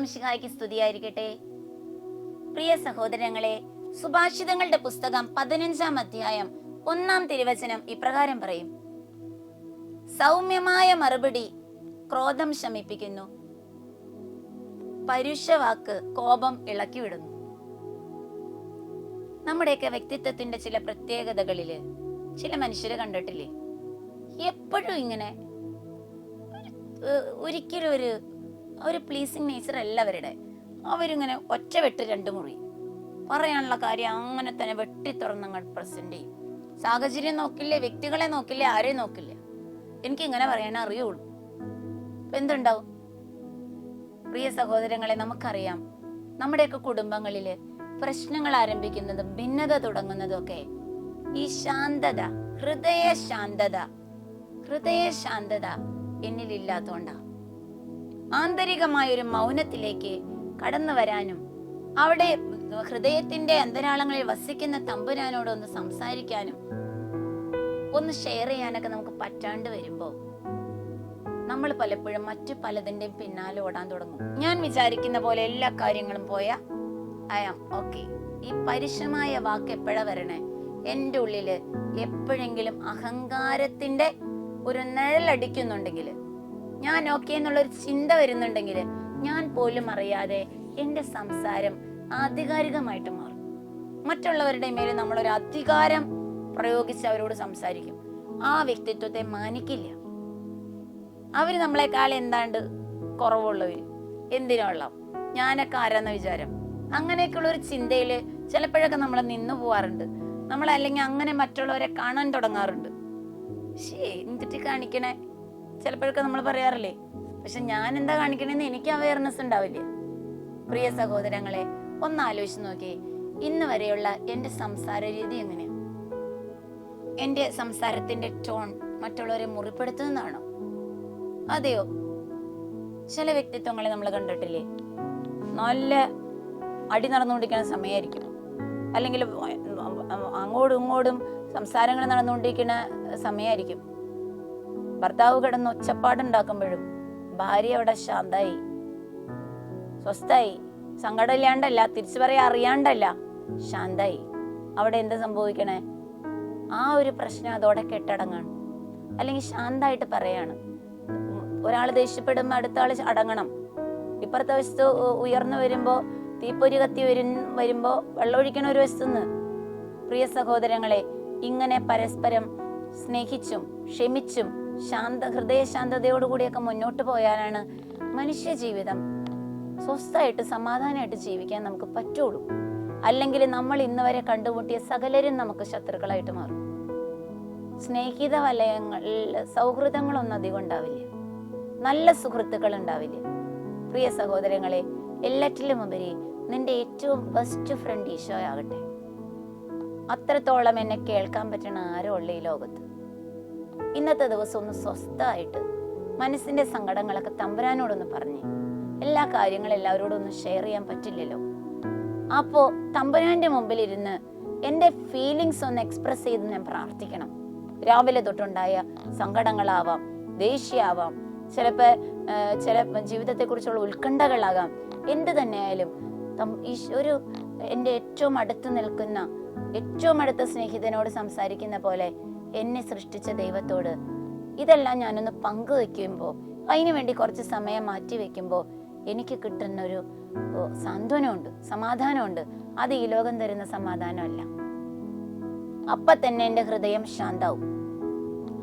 ഈശോംശിഹായ്ക്ക് സ്തുതിയായിരിക്കട്ടെ പ്രിയ സഹോദരങ്ങളെ സുഭാഷിതങ്ങളുടെ പുസ്തകം പതിനഞ്ചാം അധ്യായം ഒന്നാം തിരുവചനം ഇപ്രകാരം പറയും. സൗമ്യമായ മറുപടി ക്രോധം ശമിപ്പിക്കുന്നു. പരുഷവാക്ക് കോപം ഇളക്കിവിടുന്നു. നമ്മുടെയൊക്കെ വ്യക്തിത്വത്തിന്റെ ചില പ്രത്യേകതകളിൽ ചില മനുഷ്യരെ കണ്ടിട്ടില്ലേ? എപ്പോഴും ഇങ്ങനെ ഒരിക്കലും ഒരു ഒരു പ്ലീസിങ് നേച്ചർ അല്ല അവരുടെ. അവരിങ്ങനെ ഒറ്റ വെട്ട് രണ്ട് മുറി. പറയാനുള്ള കാര്യം അങ്ങനെ തന്നെ വെട്ടി തുറന്നങ്ങൾ പ്രസന്റ് ചെയ്യും. സാഹചര്യം നോക്കില്ലേ വ്യക്തികളെ നോക്കില്ലേ ആരെയും നോക്കില്ല? എനിക്ക് ഇങ്ങനെ പറയാൻ അറിയുള്ളൂ. അപ്പൊ എന്തുണ്ടാവും? പ്രിയ സഹോദരങ്ങളെ നമുക്കറിയാം നമ്മുടെയൊക്കെ കുടുംബങ്ങളിൽ പ്രശ്നങ്ങൾ ആരംഭിക്കുന്നതും ഭിന്നത തുടങ്ങുന്നതും ഒക്കെ ഈ ശാന്തത ഹൃദയ ശാന്തത ഹൃദയ ശാന്തത എന്നിലില്ലാത്തോണ്ടാ. ആന്തരികമായ ഒരു മൗനത്തിലേക്ക് കടന്നു വരാനും അവിടെ ഹൃദയത്തിന്റെ അന്തരാളങ്ങളിൽ വസിക്കുന്ന തമ്പുരാനോട് ഒന്ന് സംസാരിക്കാനും ഒന്ന് ഷെയർ ചെയ്യാനൊക്കെ നമുക്ക് പറ്റാണ്ട് വരുമ്പോ നമ്മൾ പലപ്പോഴും മറ്റു പലതിന്റെയും പിന്നാലെ ഓടാൻ തുടങ്ങും. ഞാൻ വിചാരിക്കുന്ന പോലെ എല്ലാ കാര്യങ്ങളും പോയ ഐ ആം ഓക്കെ ഈ പരുഷമായ വാക്ക് എപ്പോഴാ വരണേ? എന്റെ ഉള്ളിൽ എപ്പോഴെങ്കിലും അഹങ്കാരത്തിന്റെ ഒരു നിഴലടിക്കുന്നുണ്ടെങ്കിൽ ഞാൻ ഓക്കെ എന്നുള്ളൊരു ചിന്ത വരുന്നുണ്ടെങ്കിൽ ഞാൻ പോലും അറിയാതെ എന്റെ സംസാരം ആധികാരികമായിട്ട് മാറും. മറ്റുള്ളവരുടെ മേൽ നമ്മളൊരു അധികാരം പ്രയോഗിച്ച് അവരോട് സംസാരിക്കും. ആ വ്യക്തിത്വത്തെ മാനിക്കില്ല. അവർ നമ്മളെക്കാൾ എന്താണ്ട് കുറവുള്ളവർ എന്തിനുള്ള ഞാനൊക്കെ ആരാന്ന വിചാരം. അങ്ങനെയൊക്കെയുള്ള ഒരു ചിന്തയിൽ ചിലപ്പോഴൊക്കെ നമ്മൾ നിന്നു പോവാറുണ്ട്. നമ്മൾ അല്ലെങ്കിൽ അങ്ങനെ മറ്റുള്ളവരെ കാണാൻ തുടങ്ങാറുണ്ട്. ശേ എന്തിട്ട് കാണിക്കണേ? ചിലപ്പോഴൊക്കെ നമ്മൾ പറയാറില്ലേ പക്ഷെ ഞാൻ എന്താ കാണിക്കണേന്ന് എനിക്ക് അവയർനെസ് ഉണ്ടാവില്ലേ. പ്രിയ സഹോദരങ്ങളെ ഒന്ന് ആലോചിച്ച് നോക്കിയേ ഇന്ന് വരെയുള്ള എന്റെ സംസാര രീതി എങ്ങനെയാണ് എന്റെ സംസാരത്തിന്റെ ടോൺ മറ്റുള്ളവരെ മുറിപ്പെടുത്തുന്നതാണോ? അതെയോ? ചില വ്യക്തിത്വങ്ങളെ നമ്മൾ കണ്ടിട്ടില്ലേ നല്ല അടി നടന്നുകൊണ്ടിരിക്കുന്ന സമയമായിരിക്കും അല്ലെങ്കിൽ അങ്ങോട്ടും ഇങ്ങോട്ടും സംസാരങ്ങൾ നടന്നുകൊണ്ടിരിക്കുന്ന സമയമായിരിക്കും ഭർത്താവ് കിടന്ന് ഒച്ചപ്പാടുണ്ടാക്കുമ്പോഴും ഭാര്യ അവിടെ ശാന്തായി. സ്വസ്ഥായി സങ്കടമില്ലാണ്ടല്ല തിരിച്ചു പറയാ അറിയാണ്ടല്ല ശാന്തായി. അവിടെ എന്ത് സംഭവിക്കണേ? ആ ഒരു പ്രശ്നം അതോടെ കെട്ടടങ്ങാണ്. അല്ലെങ്കിൽ ശാന്തായിട്ട് പറയാണ്. ഒരാൾ ദേഷ്യപ്പെടുമ്പോ അടുത്ത ആൾ അടങ്ങണം. ഇപ്പുറത്തെ വശത്ത് ഉയർന്നു വരുമ്പോ തീപ്പൊരി കത്തി വരും വരുമ്പോ വെള്ളമൊഴിക്കണ ഒരു വശത്തുനിന്ന്. പ്രിയ സഹോദരങ്ങളെ ഇങ്ങനെ പരസ്പരം സ്നേഹിച്ചും ക്ഷമിച്ചും ശാന്ത ഹൃദയശാന്തതയോടുകൂടിയൊക്കെ മുന്നോട്ട് പോയാലാണ് മനുഷ്യ ജീവിതം സ്വസ്ഥമായിട്ട് സമാധാനമായിട്ട് ജീവിക്കാൻ നമുക്ക് പറ്റുള്ളൂ. അല്ലെങ്കിൽ നമ്മൾ ഇന്ന് വരെ കണ്ടുമുട്ടിയ സകലരും നമുക്ക് ശത്രുക്കളായിട്ട് മാറും. സ്നേഹിത വലയങ്ങളിൽ സൗഹൃദങ്ങളൊന്നും അധികം ഉണ്ടാവില്ല. നല്ല സുഹൃത്തുക്കൾ ഉണ്ടാവില്ല. പ്രിയ സഹോദരങ്ങളെ എല്ലാറ്റിലും ഉപരി നിന്റെ ഏറ്റവും ബെസ്റ്റ് ഫ്രണ്ട് ഈശോ ആകട്ടെ അത്രത്തോളം എന്നെ കേൾക്കാൻ പറ്റണ ആരോ ഉള്ള ഈ ലോകത്ത്? ഇന്നത്തെ ദിവസം ഒന്ന് സ്വസ്ഥമായിട്ട് മനസ്സിന്റെ സങ്കടങ്ങളൊക്കെ തമ്പുരാനോടൊന്ന് പറഞ്ഞ്. എല്ലാ കാര്യങ്ങളും എല്ലാവരോടും ഒന്ന് ഷെയർ ചെയ്യാൻ പറ്റില്ലല്ലോ. അപ്പോൾ തമ്പുരാന്റെ മുമ്പിൽ ഇരുന്ന് എന്റെ ഫീലിങ്സ് ഒന്ന് എക്സ്പ്രസ് ചെയ്ത് ഞാൻ പ്രാർത്ഥിക്കണം. രാവിലെ തൊട്ടുണ്ടായ സങ്കടങ്ങളാവാം ദേഷ്യാവാം ചിലപ്പോ ആ, ചില ജീവിതത്തെ കുറിച്ചുള്ള ഉത്കണ്ഠകളാകാം. എന്ത് തന്നെയായാലും ഒരു എന്റെ ഏറ്റവും അടുത്ത് നിൽക്കുന്ന ഏറ്റവും അടുത്ത സ്നേഹിതനോട് സംസാരിക്കുന്ന പോലെ എന്നെ സൃഷ്ടിച്ച ദൈവത്തോട്. ഇതെല്ലാം ഞാനൊന്ന് പങ്കുവെക്കുമ്പോൾ അതിനു വേണ്ടി കുറച്ച് സമയം മാറ്റി വെക്കുമ്പോൾ എനിക്ക് കിട്ടുന്ന ഒരു സാന്ത്വനമുണ്ട് സമാധാനമുണ്ട്. അത് ഈ ലോകം തരുന്ന സമാധാനമല്ല. അപ്പൊ തന്നെ എന്റെ ഹൃദയം ശാന്താവും.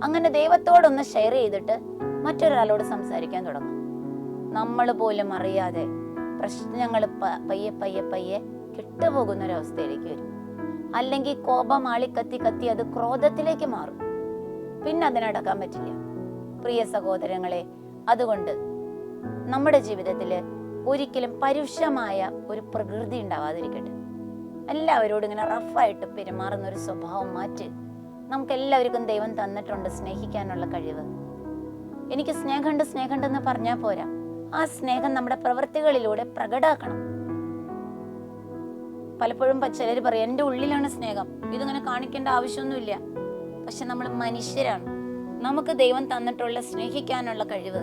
അങ്ങനെ ദൈവത്തോടൊന്ന് ഷെയർ ചെയ്തിട്ട് മറ്റൊരാളോട് സംസാരിക്കാൻ തുടങ്ങും. നമ്മൾ പോലും അറിയാതെ പ്രശ്നങ്ങൾ പയ്യെ പയ്യെ പയ്യെ കെട്ടുപോകുന്ന ഒരവസ്ഥയിലേക്ക് വരും. അല്ലെങ്കിൽ കോപം ആളി കത്തി കത്തി അത് ക്രോധത്തിലേക്ക് മാറും. പിന്നെ അതിനടക്കാൻ പറ്റില്ല. പ്രിയ സഹോദരങ്ങളെ അതുകൊണ്ട് നമ്മുടെ ജീവിതത്തിൽ ഒരിക്കലും പരുഷമായ ഒരു പ്രകൃതി ഉണ്ടാവാതിരിക്കട്ടെ. എല്ലാവരോടും ഇങ്ങനെ റഫായിട്ട് പെരുമാറുന്ന ഒരു സ്വഭാവം മാറ്റി നമുക്ക് എല്ലാവർക്കും ദൈവം തന്നിട്ടുണ്ട് സ്നേഹിക്കാനുള്ള കഴിവ്. എനിക്ക് സ്നേഹമുണ്ട് സ്നേഹമുണ്ടെന്ന് പറഞ്ഞാൽ പോരാ. ആ സ്നേഹം നമ്മുടെ പ്രവൃത്തികളിലൂടെ പ്രകടാക്കണം. പലപ്പോഴും ചിലർ പറയും എന്റെ ഉള്ളിലാണ് സ്നേഹം. ഇതിങ്ങനെ കാണിക്കേണ്ട ആവശ്യമൊന്നുമില്ല. പക്ഷെ നമ്മൾ മനുഷ്യരാണ്. നമുക്ക് ദൈവം തന്നിട്ടുള്ള സ്നേഹിക്കാനുള്ള കഴിവ്.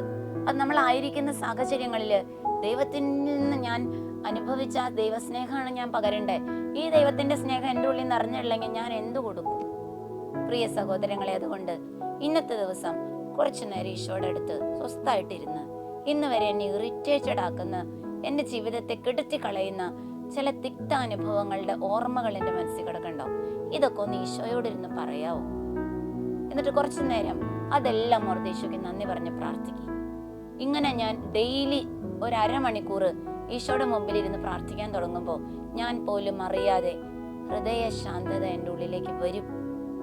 അത് നമ്മൾ ആയിരിക്കുന്ന സാഹചര്യങ്ങളിൽ ദൈവത്തിൽ നിന്ന് ഞാൻ അനുഭവിച്ച ദൈവസ്നേഹമാണ് ഞാൻ പകരണ്ടേ. ഈ ദൈവത്തിന്റെ സ്നേഹം എന്റെ ഉള്ളിൽ നിറഞ്ഞില്ലെങ്കിൽ ഞാൻ എന്തു കൊടുക്കും? പ്രിയ സഹോദരങ്ങളെ അതുകൊണ്ട് ഇന്നത്തെ ദിവസം കുറച്ചു നേരം ഈശോയുടെ അടുത്ത് സ്വസ്ഥായിട്ടിരുന്ന് ഇന്ന് വരെ എന്നെ ഇറിറ്റേറ്റഡ് ആക്കുന്ന എന്റെ ജീവിതത്തെ കെടുത്തി കളയുന്ന ചില തിക്ത അനുഭവങ്ങളുടെ ഓർമ്മകൾ എന്റെ മനസ്സിൽ കിടക്കണ്ടോ ഇതൊക്കെ ഒന്ന് ഈശോയോടിരുന്ന് പറയാവോ. എന്നിട്ട് കുറച്ചു നേരം അതെല്ലാം ഓർത്ത് ഈശോയ്ക്ക് നന്ദി പറഞ്ഞ് പ്രാർത്ഥിക്കും. ഇങ്ങനെ ഞാൻ ഡെയിലി ഒരു അരമണിക്കൂർ ഈശോയുടെ മുമ്പിൽ ഇരുന്ന് പ്രാർത്ഥിക്കാൻ തുടങ്ങുമ്പോൾ ഞാൻ പോലും അറിയാതെ ഹൃദയ ശാന്തത എന്റെ ഉള്ളിലേക്ക് വരും.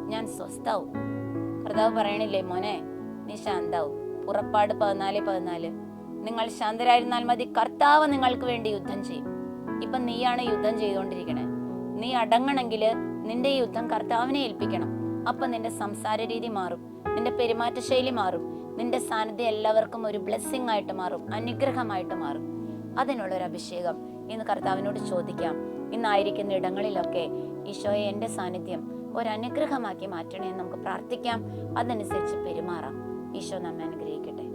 ഞാൻ സ്വസ്ഥാവും. കർത്താവ് പറയണില്ലേ മോനെ നീ ശാന്താവും. പുറപ്പാട് പതിനാല് പതിനാല്. നിങ്ങൾ ശാന്തരായിരുന്നാൽ മതി. കർത്താവ് നിങ്ങൾക്ക് വേണ്ടി യുദ്ധം ചെയ്യും. ഇപ്പൊ നീയാണ് യുദ്ധം ചെയ്തുകൊണ്ടിരിക്കണേ. നീ അടങ്ങണമെങ്കിൽ നിന്റെ യുദ്ധം കർത്താവിനെ ഏൽപ്പിക്കണം. അപ്പൊ നിന്റെ സംസാര രീതി മാറും നിന്റെ പെരുമാറ്റ ശൈലി മാറും നിന്റെ സാന്നിധ്യം എല്ലാവർക്കും ഒരു ബ്ലെസ്സിങ് ആയിട്ട് മാറും അനുഗ്രഹമായിട്ട് മാറും. അതിനുള്ള ഒരു അഭിഷേകം ഇന്ന് കർത്താവിനോട് ചോദിക്കാം. ഇന്നായിരിക്കുന്ന ഇടങ്ങളിലൊക്കെ ഈശോയെ എന്റെ സാന്നിധ്യം ഒരു അനുഗ്രഹമാക്കി മാറ്റണേ എന്ന് നമുക്ക് പ്രാർത്ഥിക്കാം. അതനുസരിച്ച് പെരുമാറാം. ഈശോ നമ്മെ അനുഗ്രഹിക്കട്ടെ.